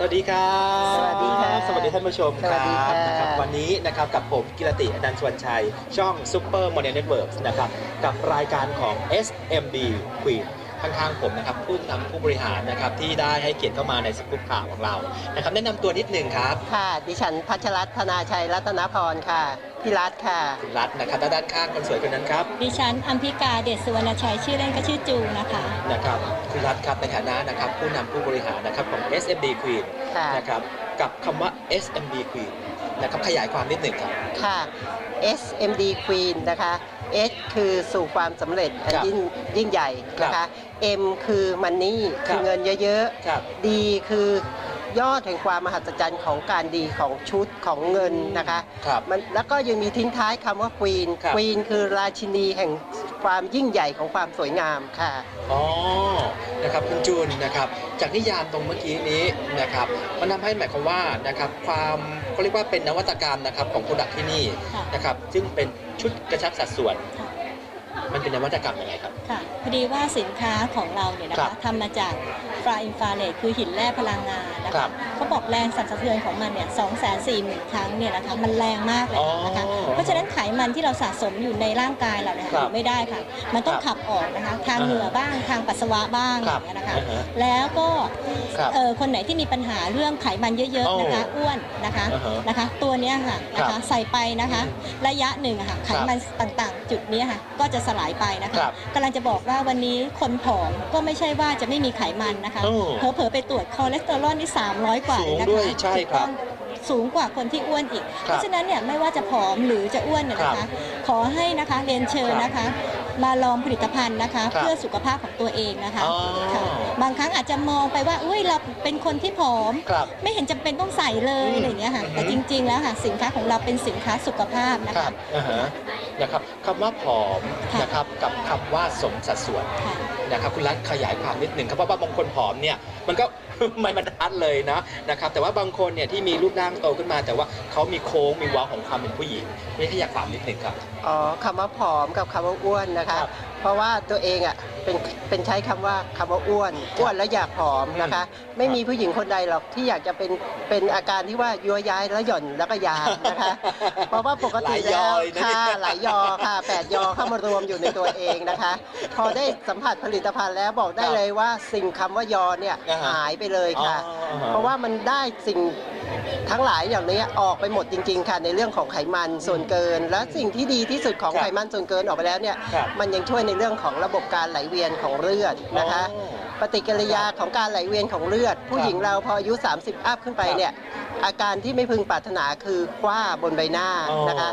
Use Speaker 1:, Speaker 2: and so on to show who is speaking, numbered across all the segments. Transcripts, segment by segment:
Speaker 1: สวัสดีครับ
Speaker 2: สวัสดีค่ะ
Speaker 1: สวัสดีท่านผู้ชม
Speaker 2: สวัสดี
Speaker 1: ค
Speaker 2: ค่ะ
Speaker 1: รับนะครับวันนี้นะครับกับผมกิรติอนันต์สวนชัย ช่อง Super Modern Networks นะครับกับรายการของ SMD Queen ข้างๆผมนะครับผู้นำผู้บริหารนะครับที่ได้ให้เกียรติเข้ามาในสกู๊ปข่าวของเรานะครับแนะนำตัวนิดหนึ่งครับ
Speaker 2: ค่ะ ดิฉันพัชรัตน์ธนาชัยรัตนพรค่ะพี่รัตน์ค่ะ
Speaker 1: คุณรัตน์นะครับและด้านข้างคนสวยคนนั้นครับ
Speaker 3: ดิฉันอัมพิกาเดชสุวรรณชัยชื่อเล่นก็ชื่อจูนะคะ
Speaker 1: นะครับคุณรัตน์ครับในฐานะนะครับผู้นำผู้บริหารนะครับของ SMD Queen
Speaker 2: ค่ะ
Speaker 1: นะครับกับคำว่า SMD Queen นะครับขยายความนิดหนึ่งครับ
Speaker 2: ค่ะ SMD Queen นะคะ S คือสู่ความสำเร็จอัน
Speaker 1: ครับ
Speaker 2: ยิ่งยิ่งใหญ่นะคะ M คือมันนี่
Speaker 1: ครับ
Speaker 2: คือเงินเยอะ
Speaker 1: ครับ
Speaker 2: ๆ D คือ ยอดแห่งความมหัศจรรย์ของการดีของชุดของเงินนะคะ
Speaker 1: ครับ
Speaker 2: มันแล้วก็ยังมีทิ้งท้ายคำว่า Queen
Speaker 1: ครับ
Speaker 2: Queen คือราชินีแห่งความยิ่งใหญ่ของความสวยงามค่ะ
Speaker 1: อ๋อ นะครับคุณจูนนะครับ จากนิยามตรงเมื่อกี้นี้นะครับ มันทำให้หมายความว่านะครับความเขาเรียกว่าเป็นนวัตกรรมนะครับของโปรดักที่นี่
Speaker 4: ค่ะ
Speaker 1: นะครับ ซึ่งเป็นชุดกระชับสัดส่วน
Speaker 4: ค่ะ
Speaker 1: มันเป็นนวัตกรรมยังไงครับ
Speaker 4: ค่ะพอดีว่าสินค้าของเราเนี่ยนะ
Speaker 1: ครั
Speaker 4: คะ
Speaker 1: บ
Speaker 4: ทำมาจากฟราอินฟราเรดคือหินแร่พลังงานนะ
Speaker 1: ครั
Speaker 4: คะ
Speaker 1: บ
Speaker 4: เขาบอกแรงสั่นสะเทือนของมันเนี่ยสองแสนสี่หมื่นครั้งเนี่ยนะคะมันแรงมากเลยนะคะ
Speaker 1: อ๋อ
Speaker 4: เพราะฉะนั้นไขมันที่เราสะสมอยู่ในร่างกายเราเนี่ย
Speaker 1: ครับ
Speaker 4: อยู่ไม่ได้ค่ะ มันต้อง
Speaker 1: ครับ
Speaker 4: ขับออกนะคะทาง
Speaker 1: อ่า
Speaker 4: เหงื่อบ้างทางปัสสาวะบ้าง
Speaker 1: ค
Speaker 4: อ
Speaker 1: รับ
Speaker 4: ย่างเงี้ยนะคะ
Speaker 1: อ่าฮะ
Speaker 4: แล้วก็
Speaker 1: ครับ
Speaker 4: เออคนไหนที่มีปัญหาเรื่องไขมันเยอะๆนะคะ
Speaker 1: โอ้
Speaker 4: อ้วนนะคะ
Speaker 1: อ่าฮะ
Speaker 4: นะคะ ตัวเนี้ยค่ะนะ
Speaker 1: ครั
Speaker 4: คะ
Speaker 1: บ
Speaker 4: ใส่ไปนะคะ ระยะหนึ่งอะค่ะไขมันต่างๆ จุดเนี้ยค่ะก็จะสลายไปนะคะ
Speaker 1: ครับ
Speaker 4: กำลังจะบอกว่าวันนี้คนผอมก็ไม่ใช่ว่าจะไม่มีไขมันนะคะ
Speaker 1: โอ้
Speaker 4: เผลอๆไปตรวจคอเลสเตอรอลนี่300 กว่า
Speaker 1: สูง
Speaker 4: นะคะ
Speaker 1: ด้วยใช่ครับ
Speaker 4: ถูกต้องสูงกว่าคนที่อ้วนอีก
Speaker 1: ครับ
Speaker 4: เพราะฉะนั้นเนี่ยไม่ว่าจะผอมหรือจะอ้วนเนี่ยนะ
Speaker 1: ครั
Speaker 4: คะ
Speaker 1: บ
Speaker 4: ขอให้นะคะเรียนเชิญนะคะ มาลองผลิตภัณฑ์นะคะ
Speaker 1: ครับ
Speaker 4: เพื่อสุขภาพของตัวเองนะคะ
Speaker 1: อ๋อ
Speaker 4: ค่ะบางครั้งอาจจะมองไปว่าอุ้ยเราเป็นคนที่ผอม
Speaker 1: ครับ
Speaker 4: ไม่เห็นจำเป็นต้องใส่เลย
Speaker 1: อืม
Speaker 4: อะไรอย่างเงี้ยค่ะ
Speaker 1: อือฮึ
Speaker 4: แต่จริง ๆ แล้วค่ะสินค้าของเราเป็นสินค้าสุขภาพนะ
Speaker 1: ครั
Speaker 4: คะ
Speaker 1: บอ่าฮะนะครับคำว่าผอม
Speaker 4: ค่ะ
Speaker 1: นะครับกับคำว่าสมสัดส่วน
Speaker 4: ค่ะ
Speaker 1: นะครับคุณรัฐขยายความนิดหนึ่งครับเพราะว่าบางคนผอมเนี่ย มันก็ ไม่บรรทัดเลยนะนะครับแต่ว่าบางคนเนี่ยที่มีรูปร่างโตขึ้นมา แต่ว่าเขามีโค้งมีเว้าของความเป็นผู้หญิงไม่ขยายความนิดหนึ่งครับ
Speaker 2: อ๋อคำว่าผอมกับคำว่าอ้วนนะคะ
Speaker 1: ครับ
Speaker 2: เพราะว่าตัวเองอะเป็นเป็นใช้คำว่าคำว่าอ้วนอ้วนแล้วอยากผอมนะคะ ไม่มีผู้หญิงคนใดหรอกที่อยากจะเป็นเป็นอาการที่ว่ายัวย้ายแล้วหย่อนแล้วก็ยามนะคะ เพราะว่าปกติ
Speaker 1: หลายยอ
Speaker 2: แล้ว
Speaker 1: เลยนะ
Speaker 2: ค่ะ
Speaker 1: เนี่ย
Speaker 2: หลายยอค่ะแปดยอเข้ามารวมอยู่ในตัวเองนะคะ พอได้สัมผัสผลิตภัณฑ์แล้วบอกได้เลยว่าสิ่งคำว่ายอเนี่ย
Speaker 1: อ่าฮะ
Speaker 2: หายไปเลยค่ะ
Speaker 1: อ๋อ
Speaker 2: เพราะว่ามันได้สิ่ง ทั้งหลายอย่างนี้ออกไปหมดจริง ๆ ค่ะในเรื่องของไขมันส่วนเกิน และสิ่งที่ดีที่สุดของ
Speaker 1: ครับ
Speaker 2: ไขมันส่วนเกินออกไปแล้วเนี่ย
Speaker 1: ครับ
Speaker 2: มันยังช่วยในเรื่องของระบบการไหลเวียนของเลือดนะคะ
Speaker 1: อ๋อ
Speaker 2: ปฏิกิริยาของการไหลเวียนของเลือด ผู้หญิงเราพออายุ 30 อัพขึ้นไป
Speaker 1: ครับ
Speaker 2: เนี่ยอาการที่ไม่พึงปรารถนาคือคว้าบนใบหน้า
Speaker 1: อ๋อ
Speaker 2: นะคะ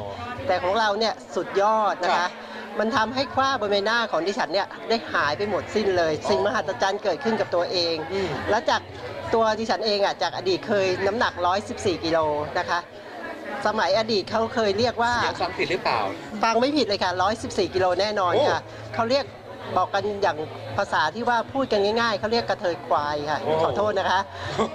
Speaker 2: แต่ของเราเนี่ยสุดยอดนะ
Speaker 1: ครั
Speaker 2: คะ
Speaker 1: บ
Speaker 2: มันทำให้คว้าบนใบหน้าของดิฉันเนี่ยได้หายไปหมดสิ้นเลย สิ่งมหัศจรรย์เกิดขึ้นกับตัวเอง
Speaker 1: อืม
Speaker 2: แล้วจาก ตัวดิฉันเองอะจากอดีตเคยน้ำหนัก 114 กิโลนะคะ สมัยอดีตเขาเคยเรียกว่า
Speaker 1: เสียงฟังผิดหรือเปล่า
Speaker 2: ฟังไม่ผิดเลยค่ะ 114 กิโลแน่นอน
Speaker 1: โอ้
Speaker 2: ค่ะ เขาเรียก บอกกันอย่างภาษาที่ว่าพูดกันง่ายๆเขาเรียกกระเทยควายค่ะ
Speaker 1: โอ้
Speaker 2: ขอโทษนะคะ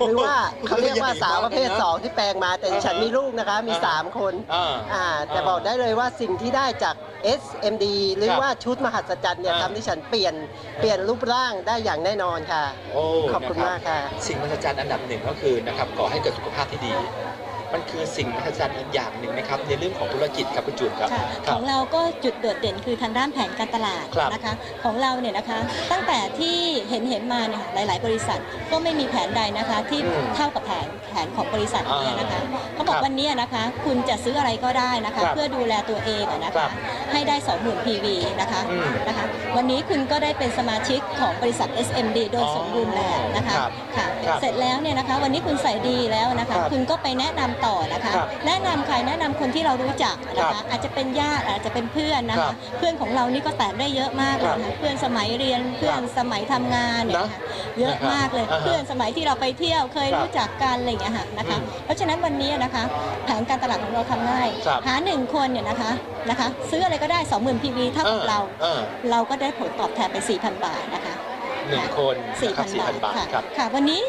Speaker 2: หรือว่าเขาเรียกว่าสาวประเภท2ที่แปลงมาแต่ดิฉันมีลูกนะคะมี
Speaker 1: อ่า
Speaker 2: 3คน
Speaker 1: อ่า
Speaker 2: อ่าแต่บอกได้เลยว่าสิ่งที่ได้จาก SMD หรือ
Speaker 1: ครับ
Speaker 2: ว่าชุดมหัศจรรย์เนี่ย
Speaker 1: อ่า
Speaker 2: ทำให้ฉันเปลี่ยนเปลี่ยนรูปร่างได้อย่างแน่นอนค่ะ
Speaker 1: โอ้
Speaker 2: ขอบคุณ
Speaker 1: นะรั
Speaker 2: มากค่ะ
Speaker 1: สิ่งมหัศจรรย์อันดับหนึ่งก็คือนะครับก่อให้เกิดสุขภาพที่ดี มันคือสิ่งมหัศจรรย์อีกอย่างหนึ่งนะครับ ในเรื่องของธุรกิจครับคุณจูนครับ
Speaker 4: ค่ะ
Speaker 1: ค
Speaker 4: ข
Speaker 1: รับ
Speaker 4: องเราก็จุดโดดเด่นคือทางด้านแผนการตลาด
Speaker 1: ครับ
Speaker 4: นะคะ ของเราเนี่ยนะคะ ตั้งแต่ที่เห็นเห็นมาเนี่ยค่ะหลาย ๆ บริษัทก็ไม่มีแผนใดนะคะ ที่
Speaker 1: อืม
Speaker 4: เท่ากับแผนแผนของบริษัทเนี่ยนะคะเขาบอ
Speaker 1: ค
Speaker 4: ก
Speaker 1: รับ
Speaker 4: วันนี้นะคะ คุณจะซื้ออะไรก็ได้นะคะ
Speaker 1: ครับ
Speaker 4: เพื่อดูแลตัวเองอะนะ
Speaker 1: ครั
Speaker 4: คะ
Speaker 1: บ
Speaker 4: ให้ได้ 20,000 PV นะคะ
Speaker 1: อืม
Speaker 4: นะคะ วันนี้คุณก็ได้เป็นสมาชิกของบริษัท SMD โดย
Speaker 1: อ๋อ
Speaker 4: สมบูรณ์แบบนะคะ
Speaker 1: ครับ
Speaker 4: ค่ะ
Speaker 1: ครับ
Speaker 4: เสร็จแล้วเนี่ยนะคะ วันนี้คุณใส่ดีแล้วนะคะ
Speaker 1: ครับ
Speaker 4: คุณก็ไปแนะนำต่อนะคะ
Speaker 1: ครับ
Speaker 4: แนะนำใครแนะนำคนที่เรารู้จักนะ
Speaker 1: ครั
Speaker 4: คะ
Speaker 1: บ
Speaker 4: อาจจะเป็นญาติอาจจะเป็นเพื่อนนะ
Speaker 1: ครั
Speaker 4: คะ
Speaker 1: บ
Speaker 4: เพื่อนของเรานี่ก็แตกได้เยอะมากเลยนะคะเพื่อนสมัยเรียนเพื่อนสมัยทำงานเนี่ยนะคะเยอะมากเลย
Speaker 1: อ่าฮะ
Speaker 4: เพื่อนสมัยที่เราไปเที่ยวเคย
Speaker 1: ครับ
Speaker 4: รู้จักกันอะไรอย่างเงี้ยค่ะนะคะ
Speaker 1: อืม
Speaker 4: เพราะฉะนั้นวันนี้นะคะแผนการตลาดของเราทำง่าย
Speaker 1: ครับ
Speaker 4: หาหนึ่งคนเนี่ยนะคะนะคะ ซื้ออะไรก็ได้ 20,000 PV เท่ากับเรา
Speaker 1: ออ
Speaker 4: เราก็ได้ผลตอบแทนไป 4,000 บาทนะคะ
Speaker 1: หนึ่งคน
Speaker 4: สี่
Speaker 1: นะครั
Speaker 4: พั
Speaker 1: บ
Speaker 4: น
Speaker 1: 4,000
Speaker 4: บา
Speaker 1: บา
Speaker 4: ท
Speaker 1: ท
Speaker 4: ค่ะ
Speaker 1: ครับ
Speaker 4: ค่ะ วันนี้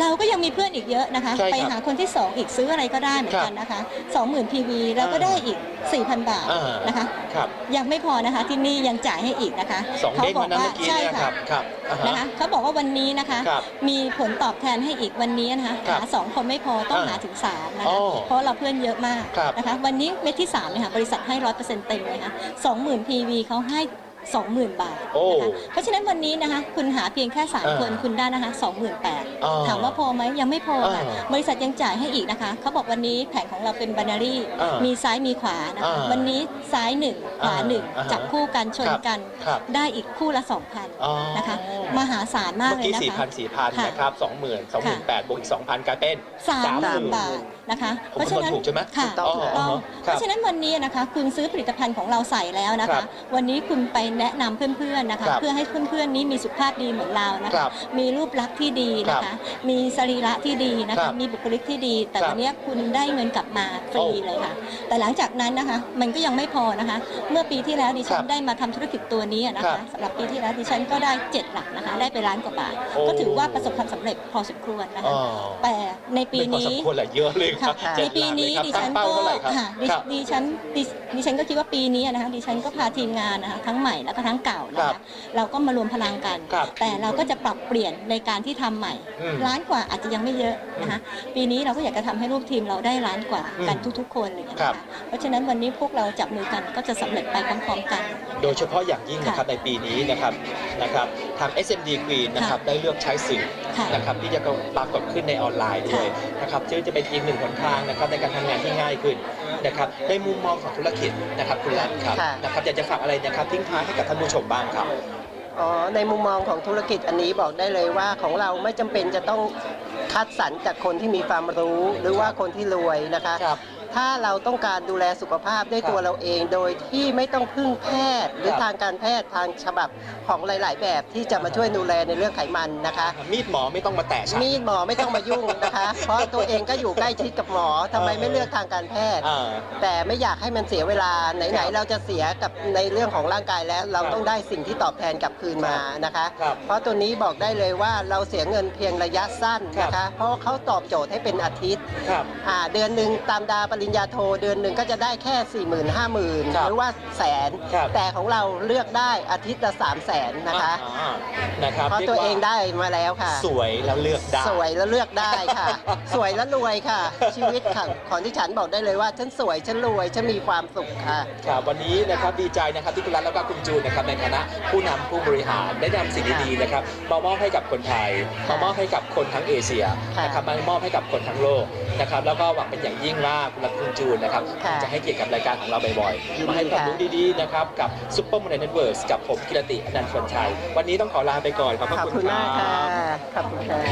Speaker 4: เราก็ยังมีเพื่อนอีกเยอะนะคะ
Speaker 1: ใช่ครับ
Speaker 4: ไปหาคนที่ 2 อีกซื้ออะไรก็ได้เหมือนกันนะคะ 20,000 PV แล้วก็ได้อีก 4,000 บาท
Speaker 1: อ่าน
Speaker 4: นะคะ
Speaker 1: ครับ
Speaker 4: ยังไม่พอนะคะที่นี่ยังจ่ายให้อีกนะคะ
Speaker 1: สองเด้ง
Speaker 4: บอ
Speaker 1: มากนั้น
Speaker 4: ว่า
Speaker 1: เมื่อกี้
Speaker 4: ใช่
Speaker 1: เนี่ยค
Speaker 4: ค่ะ
Speaker 1: รับครับอ่าฮะ
Speaker 4: นะคะเขาบอกว่าวันนี้นะคะ
Speaker 1: ครับ
Speaker 4: มีผลตอบแทนให้อีกวันนี้นะคะ
Speaker 1: ครับ
Speaker 4: หาสองคนไม่พอต้อง
Speaker 1: อ่า
Speaker 4: หาถึงสามนะ
Speaker 1: อ๋
Speaker 4: คะ
Speaker 1: อ
Speaker 4: เพราะเราเพื่อนเยอะมาก
Speaker 1: ครับ
Speaker 4: นะคะ วันนี้เม็ดที่3เนี่ยค่ะบริษัทให้ร้อยเปอร์เซ็นต์เต็มเลยค่ะสองหมื่น PV เขาให้ 20,000 บาท
Speaker 1: โอ้
Speaker 4: นะคะเพราะฉะนั้นวันนี้นะคะคุณหาเพียงแค่
Speaker 1: อ่า
Speaker 4: 3คนคุณได้นะคะ28,000
Speaker 1: อ่า
Speaker 4: ถามว่าพอไหมยังไม่พอค่ะ
Speaker 1: อ่า
Speaker 4: บริษัทยังจ่ายให้อีกนะคะเขาบอกวันนี้แผงของเราเป็นบานารี
Speaker 1: อ่ามี
Speaker 4: มีซ้ายมีขวานะคะ
Speaker 1: อ่า
Speaker 4: วันนี้ซ้ายหนึ่งขวาหนึ่ง
Speaker 1: อ่าฮะ
Speaker 4: จับคู่กันชนกัน
Speaker 1: ครับ
Speaker 4: ได้อีกคู่ละ2,000
Speaker 1: อ๋อ
Speaker 4: นะคะมหาศาลมาก
Speaker 1: เมื่อ
Speaker 4: เลย
Speaker 1: กี้
Speaker 4: นะ
Speaker 1: สี่
Speaker 4: คะ
Speaker 1: พันสี่พัน
Speaker 4: ค่ะ
Speaker 1: นะครับสองหมื่นสองหมื่นแปดบวกอีกสองพันกลายเป็น
Speaker 4: สามหมื่น
Speaker 1: 30,000
Speaker 4: บาท นะคะ
Speaker 1: ผมคำนวณถูกใช่ไหม
Speaker 4: ค่ะ
Speaker 2: ถูกต้อง
Speaker 4: ถูกต้อง
Speaker 1: อ๋อ
Speaker 4: เพราะฉะนั้นวันนี้นะคะ คุณซื้อผลิตภัณฑ์ของเราใส่แล้วนะ
Speaker 1: ครั
Speaker 4: คะ
Speaker 1: บ
Speaker 4: วันนี้คุณไปแนะนำเพื่อนๆนะคะ
Speaker 1: ครับ
Speaker 4: เพื่อให้เพื่อนๆนี้มีสุขภาพดีเหมือนเรานะ
Speaker 1: ครั
Speaker 4: คะ
Speaker 1: บ
Speaker 4: มีรูปลักษณ์ที่ดีนะคะ มีสรีระที่ดีนะ
Speaker 1: ครั
Speaker 4: คะ
Speaker 1: บ
Speaker 4: มีบุคลิกที่ดี แต่
Speaker 1: ครับ
Speaker 4: วันนี้คุณได้เงินกลับมาฟรี
Speaker 1: โอ้
Speaker 4: เลยค่ะ แต่หลังจากนั้นนะคะ มันก็ยังไม่พอนะคะ เมื่อปีที่แล้วดิฉั
Speaker 1: ครั
Speaker 4: น
Speaker 1: บ
Speaker 4: ได้มาทำธุรกิจตัวนี้นะ
Speaker 1: ครั
Speaker 4: คะ
Speaker 1: บ
Speaker 4: สำหรับปีที่แล้วดิฉันก็ได้เจ็ดหลักนะคะ ได้ไปล้านกว่าบาท
Speaker 1: โอ้
Speaker 4: ก็ถือว่าประสบความสำเร็จพอสมควรนะคะ
Speaker 1: อ๋อ
Speaker 4: แต่ในปี
Speaker 1: ไม่พอ
Speaker 4: นี้
Speaker 1: สมควรแหละเยอะเลยครับ
Speaker 4: ค่ะ
Speaker 1: เจ็
Speaker 4: ใน
Speaker 1: ด
Speaker 4: ปี
Speaker 1: หลักเลย
Speaker 4: นี้
Speaker 1: ครับ
Speaker 4: ดิ
Speaker 1: ตั้
Speaker 4: ฉั
Speaker 1: ง
Speaker 4: น
Speaker 1: เป้า
Speaker 4: ก็
Speaker 1: เท่าไหร่ครับ
Speaker 4: ค่ะดิ
Speaker 1: ครับ
Speaker 4: ดิฉันดิดิฉันก็คิดว่าปีนี้นะคะดิฉันก็พาทีมงานนะคะทั้งใหม่แล้วก็ทั้งเก่านะ
Speaker 1: ครั
Speaker 4: คะ
Speaker 1: บ
Speaker 4: เราก็มารวมพลังกัน
Speaker 1: ครับ
Speaker 4: แต่เราก็จะปรับเปลี่ยนในการที่ทำใหม่
Speaker 1: อืม
Speaker 4: ล้านกว่าอาจจะยังไม่เยอะนะคะปีนี้เราก็อยากจะทำให้ลูกทีมเราได้ล้านกว่า
Speaker 1: อืม
Speaker 4: กันทุก ๆ คนเลยนะ
Speaker 1: ครั
Speaker 4: คะ
Speaker 1: บ
Speaker 4: เพราะฉะนั้นวันนี้พวกเราจับมือกันก็จะสำเร็จไปพร้อมๆกัน
Speaker 1: โดยเฉพาะอย่างยิ่งนะครับในปีนี้นะครับนะครับ ทาง SMD Green นะครับได้เลือกใช้สื่อ
Speaker 4: ค่ะ
Speaker 1: นะครับที่จะปรากฏขึ้นในออนไลน์ด้วยนะครับซึ่งจะเป็นอีกหนึ่งหนทางนะครับในการทำงานที่ง่ายขึ้นนะครับในมุมมองของธุรกิจนะครับคุณรัตน์ครับ
Speaker 2: ค่ะ
Speaker 1: นะครับอยากจะฝากอะไรนะครับทิ้งท้ายให้กับท่านผู้ชมบ้างครับ
Speaker 2: อ๋อในมุมมองของธุรกิจอันนี้บอกได้เลยว่าของเราไม่จำเป็นจะต้องคัดสรรจากคนที่มีความรู้หรือว่าคนที่รวยนะคะ
Speaker 1: ครับ
Speaker 2: ถ้าเราต้องการดูแลสุขภาพด้วย
Speaker 1: ครับ
Speaker 2: ตัวเราเอง โดยที่ไม่ต้องพึ่งแพทย์ หรือ
Speaker 1: ครับ
Speaker 2: ทางการแพทย์ทางฉบับของหลาย ๆ แบบที่จะมาช่วยดูแลในเรื่องไขมันนะคะ
Speaker 1: มีดหมอไม่ต้องมาแตะฉัน
Speaker 2: มีดหมอไม่ต้องมายุ่งนะคะ เพราะตัวเองก็อยู่ใกล้ชิดกับหมอทำไมไม่เลือกทางการแพทย์
Speaker 1: อ่า
Speaker 2: แต่ไม่อยากให้มันเสียเวลาไหน
Speaker 1: ครับ
Speaker 2: ๆเราจะเสียกับในเรื่องของร่างกายแล้ว เราต้องได้สิ่งที่ตอบแทนกลับคืนมานะคะ
Speaker 1: ครับ
Speaker 2: เพราะตัวนี้บอกได้เลยว่าเราเสียเงินเพียงระยะสั้นนะคะเพราะเขาตอบโจทย์ให้เป็นอาทิตย์
Speaker 1: ครับ
Speaker 2: อ่าเดือนหนึ่งตามดาปริญญาโทเดือนหนึ่งก็จะได้แค่4 0 0 0 0 5 0,000
Speaker 1: ครับ
Speaker 2: หรือว่าแสน
Speaker 1: ครับ
Speaker 2: แต่ของเราเลือกได้อาทิตย์ละ3 0 0แสนนะคะ
Speaker 1: อ่านะครับ
Speaker 2: เพราะ
Speaker 1: รียก
Speaker 2: ตัวเองได้มาแล้วค่ะ
Speaker 1: สวยแล้วเลือกได้
Speaker 2: สวยแล้วเลือกได้ค่ะ สวยแล้วรวยค่ะ ชีวิตค่ะของที่ฉันบอกได้เลยว่า ฉันสวยฉันรวยฉันมีความสุขค่ะ
Speaker 1: ครับวันนี้นะครับดีใจนะครับที่คุณรัตน์แล้วก็คุณจูนนะครับในฐานะผู้นำผู้บริหารได้นำสิ่งดีๆนะครับมามอบให้กับคนไทย
Speaker 2: ค่ะ
Speaker 1: มามอบให้กับคนทั้งเอเชีย
Speaker 2: ค่ะ
Speaker 1: นะครับมามอบให้กับคนทั้งโลกนะครับแล้วก็หวังเป็นอย่างยิ่งว่าคุณรัตน์คุณจูนนะครับ
Speaker 2: ค่ะ
Speaker 1: จะให้เกียรติกับรายการของเราบ่อย
Speaker 2: ยินดี
Speaker 1: ๆ มาให้ความรู้
Speaker 2: ค่ะ
Speaker 1: ดีๆนะครับ กับซุปเปอร์ม n นเน็ตเวิร์สกับผมกิรติอนันต์ชวนชัย วันนี้ต้องขอลาไปก่อน ขอบพระ
Speaker 2: ขอบ
Speaker 1: คุณ
Speaker 2: คุณ
Speaker 1: ครั
Speaker 2: มากค่ะ
Speaker 1: บ
Speaker 2: ขอบคุณค่ะ